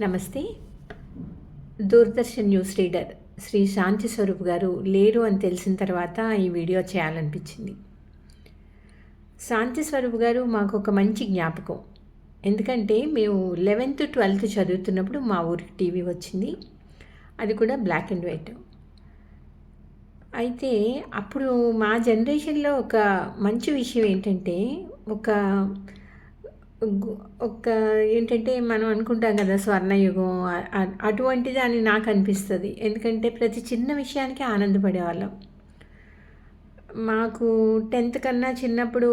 నమస్తే. Doordarshan news reader Shri Shanti Swaroop గారు లేరు అని తెలిసిన తర్వాత ఈ వీడియో చేయాలనిపించింది. శాంతి స్వరూప్ గారు మాకు ఒక మంచి జ్ఞాపకం. ఎందుకంటే మేము లెవెన్త్ ట్వెల్త్ చదువుతున్నప్పుడు మా ఊరికి టీవీ వచ్చింది. అది కూడా బ్లాక్ అండ్ వైట్. అయితే అప్పుడు మా జనరేషన్లో ఒక మంచి విషయం ఏంటంటే ఒక ఒక ఏంటంటే మనం అనుకుంటాం కదా స్వర్ణయుగం అటువంటిది అని నాకు అనిపిస్తుంది. ఎందుకంటే ప్రతి చిన్న విషయానికి ఆనందపడేవాళ్ళం. మాకు టెన్త్ కన్నా చిన్నప్పుడు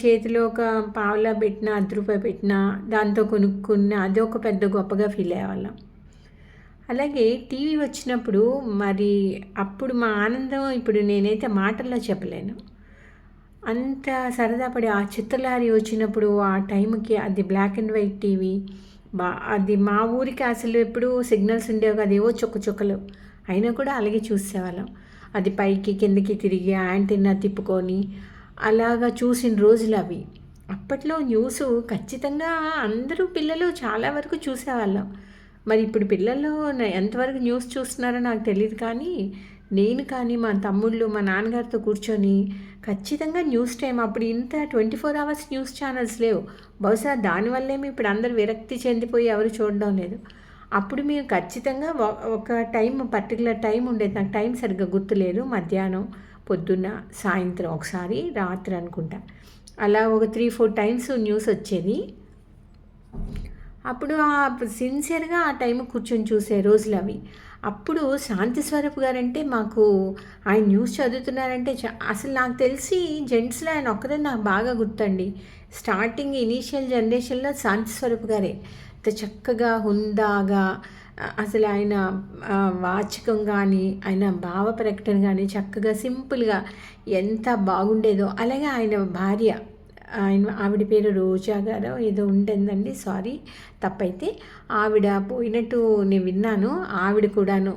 చేతిలో ఒక పావులా పెట్టినా అర్ధ రూపాయి పెట్టినా దాంతో కొనుక్కున్న అది ఒక పెద్ద గొప్పగా ఫీల్ అయ్యేవాళ్ళం. అలాగే టీవీ వచ్చినప్పుడు మరి అప్పుడు మా ఆనందం ఇప్పుడు నేనైతే మాటల్లో చెప్పలేను. అంత సరదా పడి ఆ చిత్రలారి వచ్చినప్పుడు ఆ టైంకి అది బ్లాక్ అండ్ వైట్ టీవీ బా అది మా ఊరికి అసలు ఎప్పుడు సిగ్నల్స్ ఉండేవి కదా ఏవో చుక్క చుక్కలు. అయినా కూడా అలాగే చూసేవాళ్ళం. అది పైకి కిందకి తిరిగి యాంటీనా తిప్పుకొని అలాగా చూసిన రోజులు అవి. అప్పట్లో న్యూస్ ఖచ్చితంగా అందరూ పిల్లలు చాలా వరకు చూసేవాళ్ళం. మరి ఇప్పుడు పిల్లలు ఎంతవరకు న్యూస్ చూస్తున్నారో నాకు తెలియదు కానీ నేను కానీ మా తమ్ముళ్ళు మా నాన్నగారితో కూర్చొని ఖచ్చితంగా న్యూస్ టైం అప్పుడు ఇంత twenty four hours news channels లేవు. బహుశా దానివల్లేమో ఇప్పుడు అందరు విరక్తి చెందిపోయి ఎవరు చూడడం లేదు. అప్పుడు మేము ఖచ్చితంగా ఒక టైం పర్టికులర్ టైం ఉండేది. నాకు టైం సరిగ్గా గుర్తులేదు. మధ్యాహ్నం పొద్దున్న సాయంత్రం ఒకసారి రాత్రి అనుకుంటా. అలా ఒక త్రీ ఫోర్ టైమ్స్ న్యూస్ వచ్చేది. అప్పుడు ఆ సిన్సియర్గా ఆ టైం కూర్చొని చూసే రోజులు అవి. అప్పుడు శాంతి స్వరూప్ గారంటే మాకు ఆయన న్యూస్ చదువుతున్నారంటే అసలు నాకు తెలిసి జెంట్స్లో ఆయన ఒక్కరే నాకు బాగా గుర్తండి. స్టార్టింగ్ ఇనీషియల్ జనరేషన్లో శాంతి స్వరూప్ గారే. ఇంత చక్కగా హుందాగా అసలు ఆయన వాచకం కానీ ఆయన భావ ప్రకటన కానీ చక్కగా సింపుల్గా ఎంత బాగుండేదో అలాగే ఆయన భార్య ఆయన ఆవిడ పేరు రోజా గారో. ఏదో ఉంటుందండి సారీ తప్పైతే. ఆవిడ పోయినట్టు నేను విన్నాను. ఆవిడ కూడాను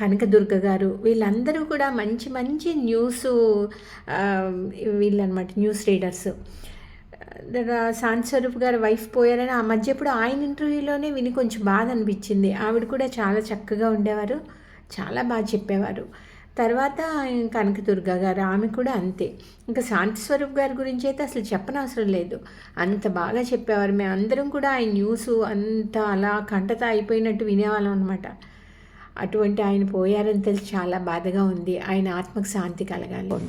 కనకదుర్గ గారు వీళ్ళందరూ కూడా మంచి మంచి న్యూస్ వీళ్ళనమాట న్యూస్ రీడర్స్. శాంతి స్వరూప్ గారు వైఫ్ పోయారని ఆ మధ్య ఇప్పుడు ఆయన ఇంటర్వ్యూలోనే విని కొంచెం బాధ అనిపించింది. ఆవిడ కూడా చాలా చక్కగా ఉండేవారు. చాలా బాగా చెప్పేవారు. తర్వాత కనకదుర్గ గారు ఆమె కూడా అంతే. ఇంకా శాంతి స్వరూప్ గారి గురించి అయితే అసలు చెప్పనవసరం లేదు. అంత బాగా చెప్పేవారు. మేము అందరం కూడా ఆయన న్యూస్ అంత అలా కంటత అయిపోయినట్టు వినేవాళ్ళం అనమాట అటువంటి ఆయన పోయారని తెలిసి చాలా బాధగా ఉంది. ఆయన ఆత్మకు శాంతి కలగాలి.